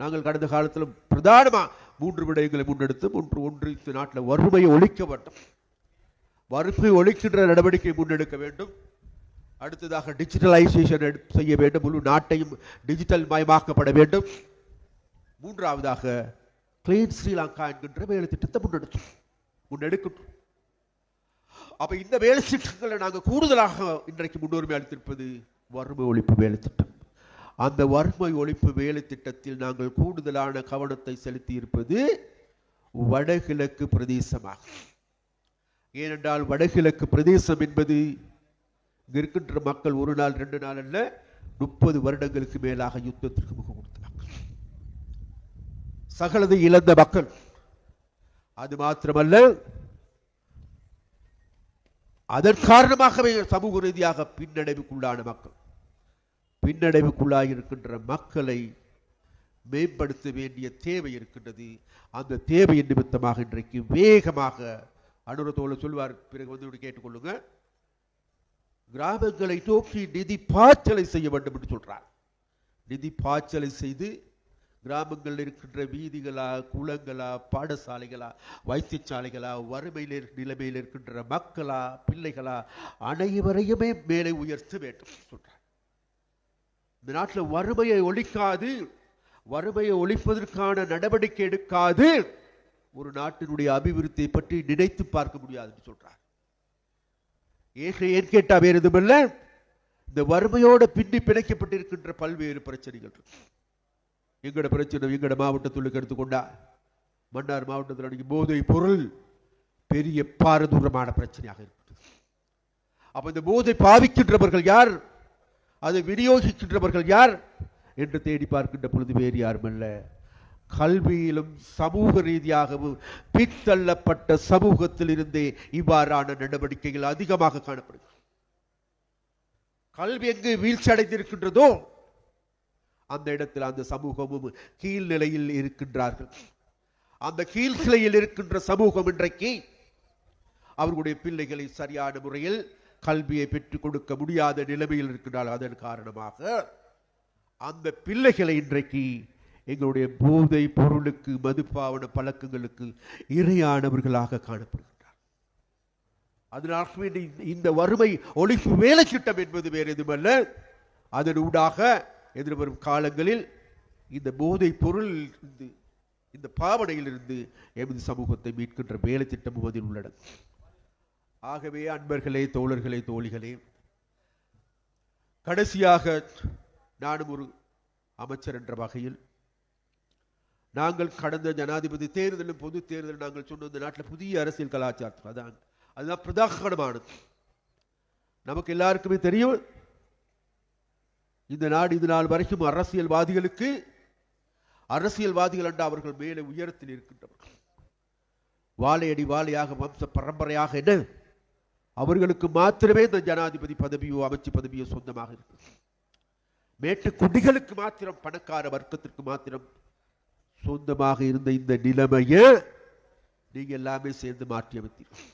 நாங்கள் கடந்த காலத்தில் பிரதானமாக மூன்று விடயங்களை முன்னெடுத்து மூன்று ஒன்று நாட்டில் வறுமையை ஒழிக்க வேண்டும். வறுமை ஒழிக்கின்ற நடவடிக்கை முன்னெடுக்க வேண்டும். அடுத்ததாக டிஜிட்டலைசேஷன் செய்ய வேண்டும். முழு நாட்டையும் டிஜிட்டல் மயமாக்கப்பட வேண்டும். மூன்றாவதாக கிளீன் ஸ்ரீலங்கா என்கின்ற வேலை திட்டத்தை முன்னெடுத்தோம். முன்னெடுக்கட்டும். அப்போ இந்த வேலை திட்டங்களை நாங்கள் கூடுதலாக இன்றைக்கு முன்னுரிமை அளித்திருப்பது வறுமை ஒழிப்பு வேலை திட்டம். அந்த வறுமை ஒழிப்பு வேலை திட்டத்தில் நாங்கள் கூடுதலான கவனத்தை செலுத்தி இருப்பது வடகிழக்கு பிரதேசமாகும் ஏனென்றால் வடகிழக்கு பிரதேசம் என்பது இங்க இருக்கின்ற மக்கள் ஒரு நாள் ரெண்டு நாள் அல்ல முப்பது வருடங்களுக்கு மேலாக யுத்தத்திற்கு முகம் கொடுத்தார்கள் சகலதை இழந்த மக்கள். அது மாத்திரமல்ல அதன் காரணமாகவே சமூக ரீதியாக பின்னடைவுக்குள்ளான மக்கள். பின்னடைவுக்குள்ளாக இருக்கின்ற மக்களை மேம்படுத்த வேண்டிய தேவை இருக்கின்றது. அந்த தேவையின் நிமித்தமாக இன்றைக்கு வேகமாக அனுரத்தோல சொல்வார். பிறகு வந்து கேட்டுக்கொள்ளுங்க. கிராமங்களை நோக்கி நிதி பாய்ச்சலை செய்ய வேண்டும் என்று சொல்றார். நிதி பாய்ச்சலை செய்து கிராமங்களில் இருக்கின்ற வீதிகளா குளங்களா பாடசாலைகளா வைத்தியசாலைகளா வறுமையில் நிலைமையில் இருக்கின்ற மக்களா பிள்ளைகளா அனைவரையுமே மேலே உயர்த்த வேண்டும் சொல்றார். இந்த நாட்டில் வறுமையை ஒழிக்காது வறுமையை ஒழிப்பதற்கான நடவடிக்கை எடுக்காது. ஒரு நாட்டினுடைய அபிவிருத்தியை பற்றி நினைத்து பார்க்க முடியாதுன்னு சொல்றார். ஏன் ஏன் கேட்டா வேறு எதுவுமில்ல இந்த வறுமையோட பின்னி பிணைக்கப்பட்டிருக்கின்ற பல்வேறு பிரச்சனைகள் எங்களோட எங்கட பிரச்சனை எங்கட மாவட்டத்துள்ளுக்கு எடுத்துக்கொண்டா மன்னார் மாவட்டத்தில் அன்னைக்கு போதை பொருள் பெரிய பாரதூரமான பிரச்சனையாக இருக்குது. அப்ப இந்த போதை பாவிக்கின்றவர்கள் யார்? அதை விநியோகிக்கின்றவர்கள் யார்? என்று தேடி பார்க்கின்ற பொழுது வேறு யாருமல்ல கல்வியிலும் சமூக ரீதியாகவும் பின்தள்ளப்பட்ட சமூகத்தில் இருந்தே இவ்வாறான நடவடிக்கைகள் அதிகமாக காணப்படுகிறது. கல்வி எங்கு வீழ்ச்சி அடைந்திருக்கின்றதோ அந்த இடத்தில் அந்த சமூகமும் கீழ்நிலையில் இருக்கின்றார்கள். அந்த கீழ்நிலையில் இருக்கின்ற சமூகம் இன்றைக்கு அவர்களுடைய பிள்ளைகளை சரியான முறையில் கல்வியை பெற்றுக் கொடுக்க முடியாத நிலைமையில் இருக்கின்றார்கள் அதன் காரணமாக அந்த பிள்ளைகளை இன்றைக்கு எங்களுடைய போதை பொருளுக்கு மதுப்பாவன பழக்கங்களுக்கு இரையானவர்களாக காணப்படுகின்றார். அதனால் இந்த வறுமை ஒழிப்பு வேலை திட்டம் என்பது வேறு எதுவல்ல அதன் ஊடாக எதிர்வரும் காலங்களில் இந்த போதை பொருள் இருந்து இந்த பாவனையிலிருந்து எமது சமூகத்தை மீட்கின்ற வேலை திட்டமும் அதில் உள்ளது. ஆகவே அன்பர்களே தோழர்களே தோழிகளே கடைசியாக நானும் ஒரு அமைச்சர் என்ற வகையில் நாங்கள் கடந்த ஜனாதிபதி தேர்தலும் பொது தேர்தல் நாங்கள் சொன்ன இந்த நாட்டில் புதிய அரசியல் கலாச்சாரம் அதான். அதுதான் பிரதாகமானது. நமக்கு எல்லாருக்குமே தெரியும் இந்த நாடு இது நாள் வரைக்கும் அரசியல்வாதிகளுக்கு அரசியல்வாதிகள் என்ற அவர்கள் மேலே உயரத்தில் இருக்கின்றவர்கள். வாழையடி வாழையாக வம்ச பரம்பரையாக என்ன? அவர்களுக்கு மாத்திரமே இந்த ஜனாதிபதி பதவியோ அமைச்சு பதவியோ சொந்தமாக இருக்கு. மேட்டு குடிகளுக்கு மாத்திரம் பணக்கார வர்க்கத்திற்கு மாத்திரம் சொந்தமாக இருந்த இந்த நிலைமையை நீங்க எல்லாமே சேர்ந்து மாற்றி அமைத்தீர்கள்.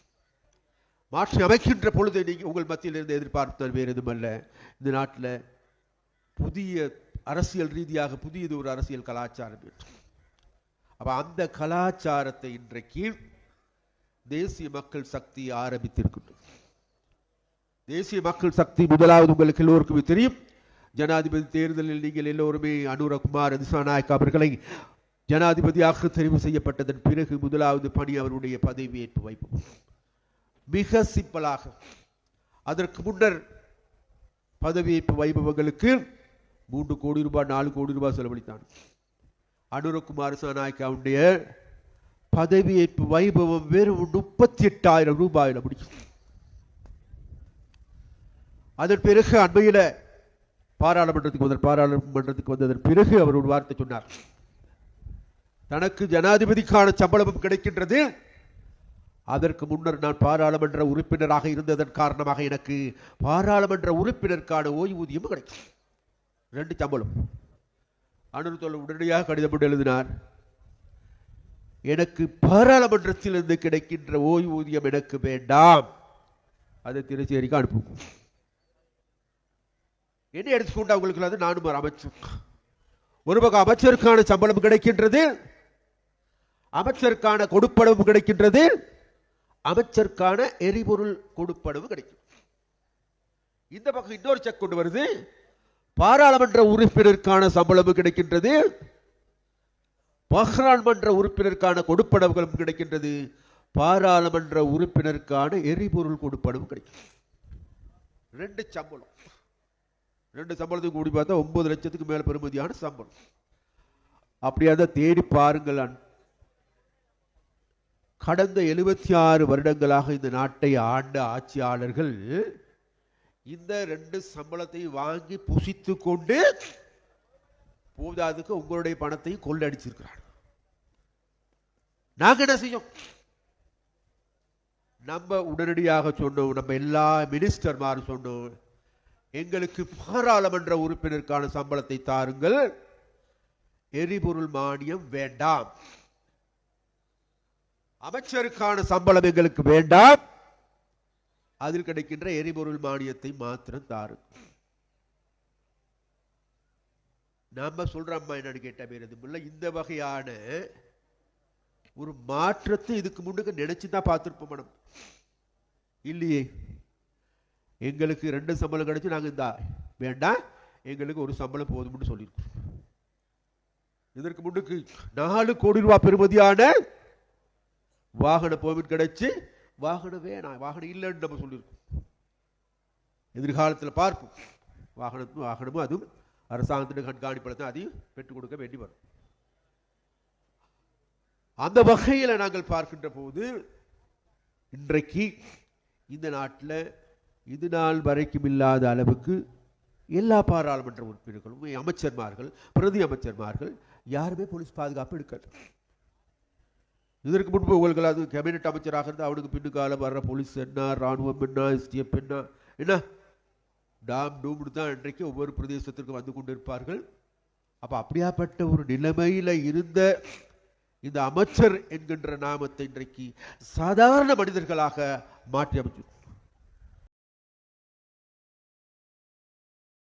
மாற்றி அமைக்கின்ற பொழுது நீங்க உங்கள் மத்தியில் இருந்து எதிர்பார்த்தால் வேறு எதுவுமல்ல இந்த நாட்டில் புதிய அரசியல் ரீதியாக புதியது ஒரு அரசியல் கலாச்சாரம் வேண்டும் அப்ப அந்த கலாச்சாரத்தை இன்றைக்கு தேசிய மக்கள் சக்தி ஆரம்பித்திருக்கின்றது. தேசிய மக்கள் சக்தி முதலாவது உங்களுக்கு எல்லோருக்குமே தெரியும். ஜனாதிபதி தேர்தலில் நீங்கள் எல்லோருமே அனுரகுமார் திசாநாயக் அவர்களை ஜனாதிபதியாக தெரிவு செய்யப்பட்டதன் பிறகு முதலாவது பணி அவருடைய பதவியேற்பு வைப்பு மிக சிப்பலாக அதற்கு முன்னர் பதவியேற்பு வைபவங்களுக்கு மூன்று கோடி ரூபாய் நாலு கோடி ரூபாய் செலவழித்தான். அனுரகுமார் சாநாயக்காவுடைய பதவியேற்பு வைபவம் வெறும் முப்பத்தி எட்டாயிரம் ரூபாயில் முடிச்சு அதன் பிறகு அண்மையில் பாராளுமன்றத்துக்கு வந்தார் பாராளுமன்றத்துக்கு வந்ததன் பிறகு அவர் ஒரு வார்த்தை சொன்னார். தனக்கு ஜனாதிபதிக்கான சம்பளமும் கிடைக்கின்றது. அதற்கு முன்னர் நான் பாராளுமன்ற உறுப்பினராக இருந்ததன் காரணமாக எனக்கு பாராளுமன்ற உறுப்பினருக்கான ஓய்வூதியம் கிடைக்கும் ரெண்டு சம்பளம். அனுருத்தோல் உடனடியாக கடிதம் போட்டு எழுதினார். எனக்கு பாராளுமன்றத்திலிருந்து கிடைக்கின்ற ஓய்வூதியம் எனக்கு வேண்டாம். அதை திருச்சேரிக்கு அனுப்புவோம். என்ன எடுத்துக்கொண்டு அவங்களுக்கு அது நானும் ஒரு அமைச்சர். ஒரு பக்கம் அமைச்சருக்கான சம்பளம் கிடைக்கின்றது அமைச்சருக்கான கொடுப்படவும் கிடைக்கின்றது அமைச்சருக்கான எரிபொருள் கொடுப்படவும் கிடைக்கும். இந்த பக்கம் இன்னொரு செக் கொண்டு வருது பாராளுமன்ற உறுப்பினருக்கான சம்பளமும் கிடைக்கின்றது பாராளுமன்ற உறுப்பினருக்கான கொடுப்படவுகளும் கிடைக்கின்றது பாராளுமன்ற உறுப்பினருக்கான எரிபொருள் கொடுப்படவும் கிடைக்கும். ரெண்டு சம்பளம். ரெண்டு சம்பளத்துக்கு கூடி பார்த்தா ஒன்பது லட்சத்துக்கு மேல பெறுமதியான சம்பளம். அப்படியா அதை தேடி பாருங்கள் கடந்த எழுபத்தி ஆறு வருடங்களாக இந்த நாட்டை ஆண்ட ஆட்சியாளர்கள் இந்த ரெண்டு சம்பளத்தை வாங்கி புசித்து கொண்டு போதாதுக்கு உங்களுடைய பணத்தையும் கொள்ளடிச்சிருக்கிறார் நாங்க என்ன செய்யும்? நம்ம உடனடியாக சொன்னோம் நம்ம எல்லா மினிஸ்டர்மாரும் சொன்னோம் எங்களுக்கு பாராளுமன்ற உறுப்பினருக்கான சம்பளத்தை தாருங்கள். எரிபொருள் மானியம் வேண்டாம். அமைச்சருக்கான சம்பளம் எங்களுக்கு வேண்டாம். அதில் கிடைக்கின்ற எரிபொருள் மானியத்தை மாத்திரம் தாருங்கள். நாம சொல்றம்மா என்னன்னு கேட்ட பேர் இந்த வகையான ஒரு மாற்றத்தை இதுக்கு முன்னுக்கு நினைச்சு தான் பார்த்துருப்போம் மேடம் இல்லையே. எங்களுக்கு ரெண்டு சம்பளம் கிடச்சி நாங்க இந்த. வேண்டாம் எங்களுக்கு ஒரு சம்பளம் போதும்னு சொல்லியிருக்கோம் இதற்கு முன்னுக்கு நாலு கோடி ரூபாய் பெறுமதியான வாகன பெர்மிட் கிடைச்சு வாகனம் வேணாம் வாகனம் இல்லைன்னு நம்ம சொல்லியிருக்கோம் எதிர்காலத்தில் பார்ப்போம். வாகனத்தும் வாகனமும் அதுவும் அரசாங்கத்தின் கண்காணிப்பில் தான் அதையும் பெற்றுக் கொடுக்க வேண்டி வரும். அந்த வகையில் நாங்கள் பார்க்கின்ற போது இன்றைக்கு இந்த நாட்டில் இது நாள் வரைக்கும் இல்லாத அளவுக்கு எல்லா பாராளுமன்ற உறுப்பினர்களும் அமைச்சர்மார்கள் பிரதி அமைச்சர்மார்கள் யாருமே போலீஸ் பாதுகாப்பு எடுக்கல. இதற்கு முன்பு உங்களுக்கு அது கேபினெட் அமைச்சராக இருந்தால் அவனுக்கு பின்னுக்கால வர்ற போலீஸ் என்ன ராணுவம் என்ன எஸ்டிஎஃப் என்ன என்ன? டாம் டூம்னு தான் இன்றைக்கு ஒவ்வொரு பிரதேசத்திற்கும் வந்து கொண்டிருப்பார்கள். அப்போ அப்படியாப்பட்ட ஒரு நிலைமையில் இருந்த இந்த அமைச்சர் என்கின்ற நாமத்தை இன்றைக்கு சாதாரண மனிதர்களாக மாற்றி அமைச்சு